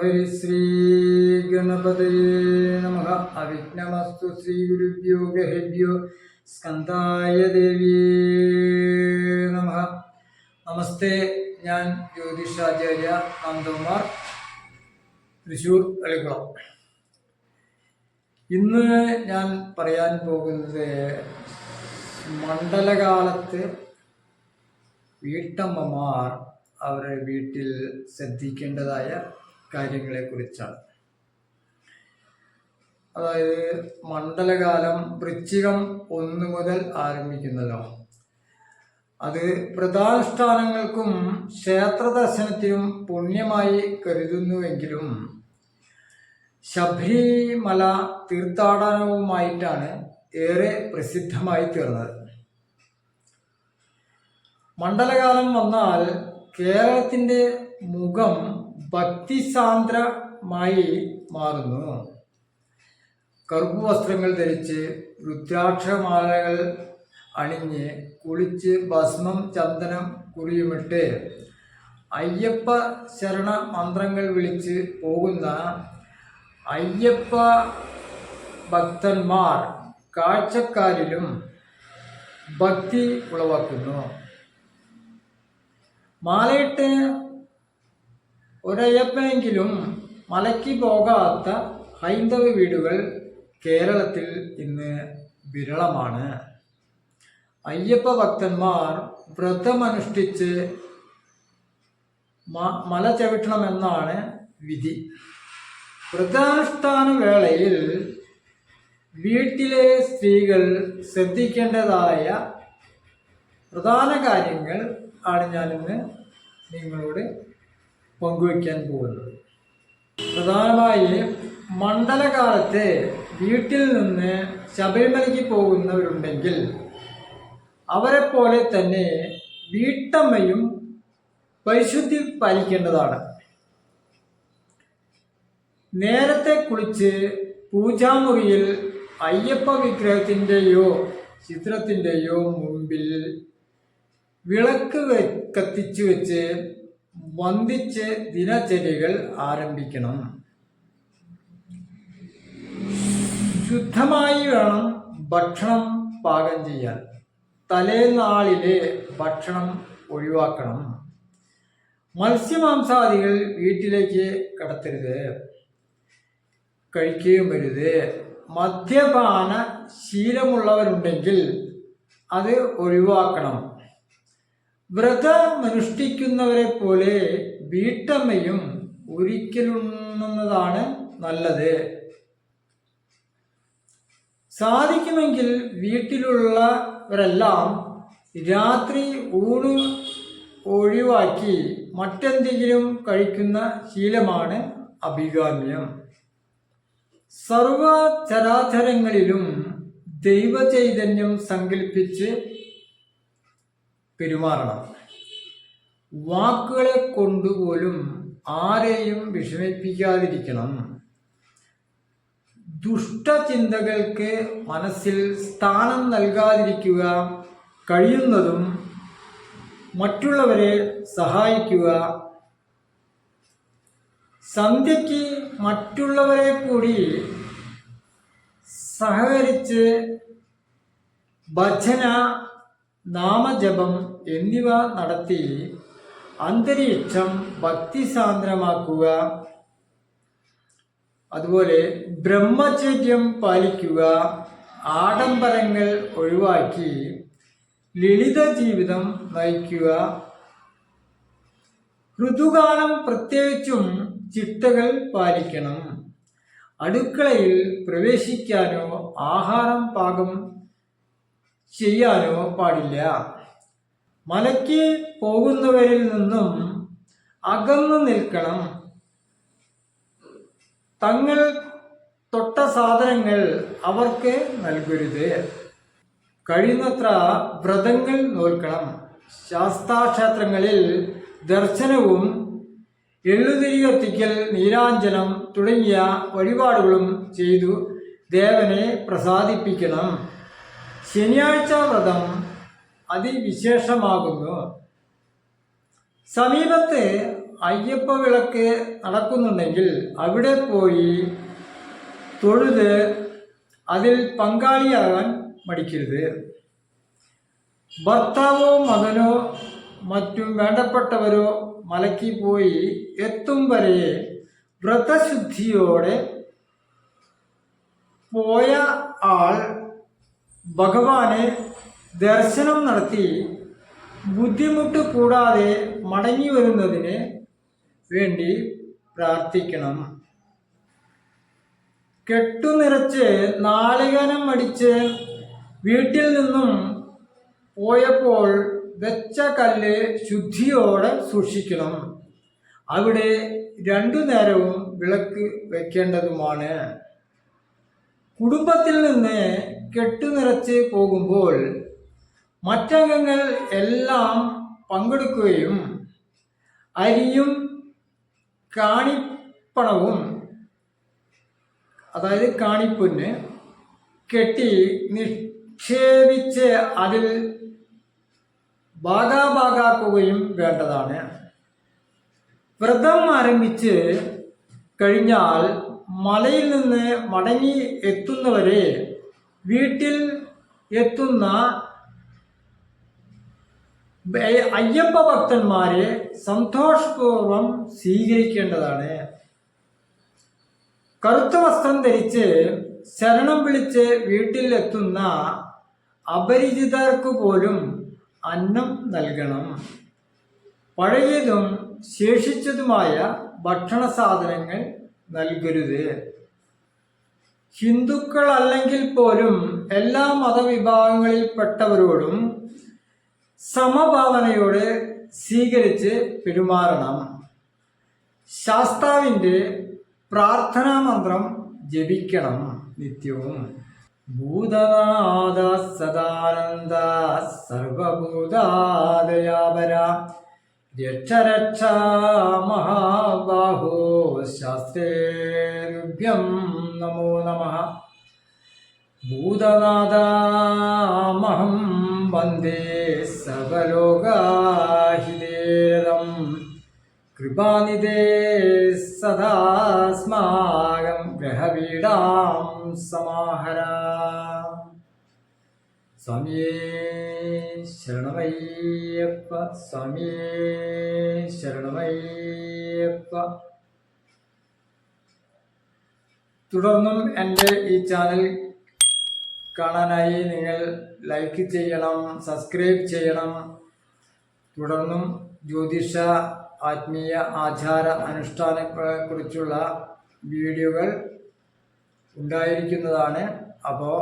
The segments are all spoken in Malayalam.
ഹരി ശ്രീ ഗണപതയേ നമ അവിഘ്നമസ്തു ശ്രീ ഗുരുഭ്യോ ഗഹേഭ്യോ സ്കന്ധായ ദേവിയേ നമ നമസ്തേ ഞാൻ ജ്യോതിഷാചാര്യ നന്ദകുമാർ തൃശൂർ അളിക്കുളം ഇന്ന് ഞാൻ പറയാൻ പോകുന്നത് മണ്ഡലകാലത്ത് വീട്ടമ്മമാർ അവരുടെ വീട്ടിൽ ശ്രദ്ധിക്കേണ്ടതായ കാര്യങ്ങളെക്കുറിച്ചാണ്. അതായത് മണ്ഡലകാലം വൃശ്ചികം ഒന്ന് മുതൽ ആരംഭിക്കുന്നല്ലോ. അത് വ്രതാനുഷ്ഠാനങ്ങൾക്കും ക്ഷേത്ര ദർശനത്തിനും പുണ്യമായി കരുതുന്നുവെങ്കിലും ശബരിമല തീർത്ഥാടനവുമായിട്ടാണ് ഏറെ പ്രസിദ്ധമായി തീർന്നത്. മണ്ഡലകാലം വന്നാൽ കേരളത്തിന്റെ മുഖം ഭക്തിസാന്ദ്രമായി മാറുന്നു. കറുപ്പ് വസ്ത്രങ്ങൾ ധരിച്ച് രുദ്രാക്ഷമാലകൾ അണിഞ്ഞ് കുളിച്ച് ഭസ്മം ചന്ദനം കുറിയുമിട്ട് അയ്യപ്പ ശരണ മന്ത്രങ്ങൾ വിളിച്ച് പോകുന്ന അയ്യപ്പ ഭക്തന്മാർ കാഴ്ചക്കാരിലും ഭക്തി ഉളവാക്കുന്നു. മാലയിട്ട് ഒരയ്യപ്പനെങ്കിലും മലയ്ക്ക് പോകാത്ത ഹൈന്ദവ വീടുകൾ കേരളത്തിൽ ഇന്ന് വിരളമാണ്. അയ്യപ്പ ഭക്തന്മാർ വ്രതമനുഷ്ഠിച്ച് മല ചവിട്ടണമെന്നാണ് വിധി. വ്രതാനുഷ്ഠാന വേളയിൽ വീട്ടിലെ സ്ത്രീകൾ ശ്രദ്ധിക്കേണ്ടതായ പ്രധാന കാര്യങ്ങൾ ആണ് ഞാനിന്ന് നിങ്ങളോട് പങ്കുവയ്ക്കാൻ പോകുന്നത്. പ്രധാനമായി മണ്ഡലകാലത്ത് വീട്ടിൽ നിന്ന് ശബരിമലയ്ക്ക് പോകുന്നവരുണ്ടെങ്കിൽ അവരെ പോലെ തന്നെ വീട്ടമ്മയും പരിശുദ്ധി പാലിക്കേണ്ടതാണ്. നേരത്തെ കുളിച്ച് പൂജാമുറിയിൽ അയ്യപ്പ വിഗ്രഹത്തിന്റെയോ ചിത്രത്തിന്റെയോ മുമ്പിൽ വിളക്ക് കത്തിച്ചു വെച്ച് വന്ദിച്ച് ദിനചര്യകൾ ആരംഭിക്കണം. ശുദ്ധമായി വേണം ഭക്ഷണം പാകം ചെയ്യാൻ. തലേനാളിലെ ഭക്ഷണം ഒഴിവാക്കണം. മത്സ്യമാംസാദികൾ വീട്ടിലേക്ക് കടത്തരുത്. കഴിക്കുകയും വരുത് മദ്യപാന ശീലമുള്ളവരുണ്ടെങ്കിൽ അത് ഒഴിവാക്കണം. വ്രതമനുഷ്ഠിക്കുന്നവരെ പോലെ വീട്ടമ്മയും ഒരിക്കലുണ്ണുന്നതാണ് നല്ലത്. സാധിക്കുമെങ്കിൽ വീട്ടിലുള്ളവരെല്ലാം രാത്രി ഊണ് ഒഴിവാക്കി മറ്റെന്തെങ്കിലും കഴിക്കുന്ന ശീലമാണ് അഭികാമ്യം. സർവചരാചരങ്ങളിലും ദൈവചൈതന്യം സങ്കല്പിച്ച് പെരുമാറണം. വാക്കുകളെ കൊണ്ടുപോലും ആരെയും വിഷമിപ്പിക്കാതിരിക്കണം. ദുഷ്ടചിന്തകൾക്ക് മനസ്സിൽ സ്ഥാനം നൽകാതിരിക്കുക കഴിയുന്നതും മറ്റുള്ളവരെ സഹായിക്കുക സന്ധ്യയ്ക്ക് മറ്റുള്ളവരെ കൂടി സഹകരിച്ച് ഭജന നാമജപം എന്നിവ നടത്തി അന്തരീക്ഷം ഭക്തിസാന്ദ്രമാക്കുക. അതുപോലെ ബ്രഹ്മചര്യം പാലിക്കുക. ആഡംബരങ്ങൾ ഒഴിവാക്കി ലളിത ജീവിതം നയിക്കുക. ഋതുകാലം പ്രത്യേകിച്ചും ചിട്ടകൾ പാലിക്കണം. അടുക്കളയിൽ പ്രവേശിക്കാനോ ആഹാരം പാകം ചെയ്യാനോ പാടില്ല. മലയ്ക്ക് പോകുന്നവരിൽ നിന്നും അകന്നു നിൽക്കണം. തങ്ങൾ തൊട്ട സാധനങ്ങൾ അവർക്ക് നൽകരുത്. കഴിയുന്നത്ര വ്രതങ്ങൾ നോൽക്കണം. ശാസ്താക്ഷേത്രങ്ങളിൽ ദർശനവും എള്ളുതിരി കത്തിക്കൽ നീരാഞ്ജനം തുടങ്ങിയ വഴിപാടുകളും ചെയ്തു ദേവനെ പ്രസാദിപ്പിക്കണം. ശനിയാഴ്ച വ്രതം അതിവിശേഷമാകുന്നു. സമീപത്ത് അയ്യപ്പ വിളക്ക് നടക്കുന്നുണ്ടെങ്കിൽ അവിടെ പോയി തൊഴുത് അതിൽ പങ്കാളിയാകാൻ മടിക്കരുത്. ഭർത്താവോ മകനോ മറ്റും വേണ്ടപ്പെട്ടവരോ മലക്കി പോയി എത്തും വരെ വ്രതശുദ്ധിയോടെ പോയ ആൾ ഭഗവാനെ ദർശനം നടത്തി ബുദ്ധിമുട്ട് കൂടാതെ മടങ്ങി വരുന്നതിന് വേണ്ടി പ്രാർത്ഥിക്കണം. കെട്ടുനിറച്ച് നാളികനം അടിച്ച് വീട്ടിൽ നിന്നും പോയപ്പോൾ വെച്ച കല്ല് ശുദ്ധിയോടെ സൂക്ഷിക്കണം. അവിടെ രണ്ടു നേരവും വിളക്ക് വെക്കേണ്ടതുമാണ്. കുടുംബത്തിൽ നിന്ന് കെട്ടുനിറച്ച് പോകുമ്പോൾ മറ്റംഗങ്ങൾ എല്ലാം പങ്കെടുക്കുകയും അരിയും കാണിപ്പണവും അതായത് കാണിപ്പൊന്ന് കെട്ടി നിക്ഷേപിച്ച് അതിൽ ഭാഗാഭാഗാക്കുകയും വേണ്ടതാണ്. വ്രതം ആരംഭിച്ച് കഴിഞ്ഞാൽ മലയിൽ നിന്ന് മടങ്ങി എത്തുന്നവരെ വീട്ടിൽ എത്തുന്ന അയ്യപ്പ ഭക്തന്മാരെ സന്തോഷപൂർവം സ്വീകരിക്കേണ്ടതാണ്. കറുത്ത വസ്ത്രം ധരിച്ച് ശരണം വിളിച്ച് വീട്ടിലെത്തുന്ന അപരിചിതർക്ക് പോലും അന്നം നൽകണം. പഴയതും ശേഷിച്ചതുമായ ഭക്ഷണ സാധനങ്ങൾ നൽകരുത്. ഹിന്ദുക്കൾ അല്ലെങ്കിൽ പോലും എല്ലാ മതവിഭാഗങ്ങളിൽപ്പെട്ടവരോടും സമഭാവനയോടെ സ്വീകരിച്ച് പെരുമാറണം. ശാസ്താവിന്റെ പ്രാർത്ഥനാ മന്ത്രം ജപിക്കണം നിത്യവും. ഭൂതനാഥ സദാനന്ദ സർവഭൂതാദയാപര. രക്ഷരക്ഷ രക്ഷ മഹാബാഹോ ശാസ്ത്രേഭ്യം നമോ നമ. ഭൂതനാഥാമഹം വന്ദേ സർവലോകാഹിതേരം കൃപാനിതേ സദാസ്മാകം ഗ്രഹവീടാം സമാഹര. സ്വാമിയേ ശരണമയ്യപ്പ സ്വാമിയേ ശരണമയ്യപ്പ. തുടർന്നും എന്റെ ഈ ചാനൽ കാണാനായി നിങ്ങൾ ലൈക്ക് ചെയ്യണം സബ്സ്ക്രൈബ് ചെയ്യണം. തുടർന്നും ജ്യോതിഷ ആത്മീയ ആചാര അനുഷ്ഠാനങ്ങളെക്കുറിച്ചുള്ള വീഡിയോകൾ ഉണ്ടായിരിക്കുന്നതാണ്. അപ്പോൾ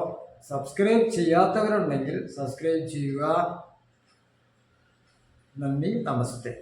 സബ്സ്ക്രൈബ് ചെയ്യാത്തവരുണ്ടെങ്കിൽ സബ്സ്ക്രൈബ് ചെയ്യുക. നന്ദി നമസ്തേ.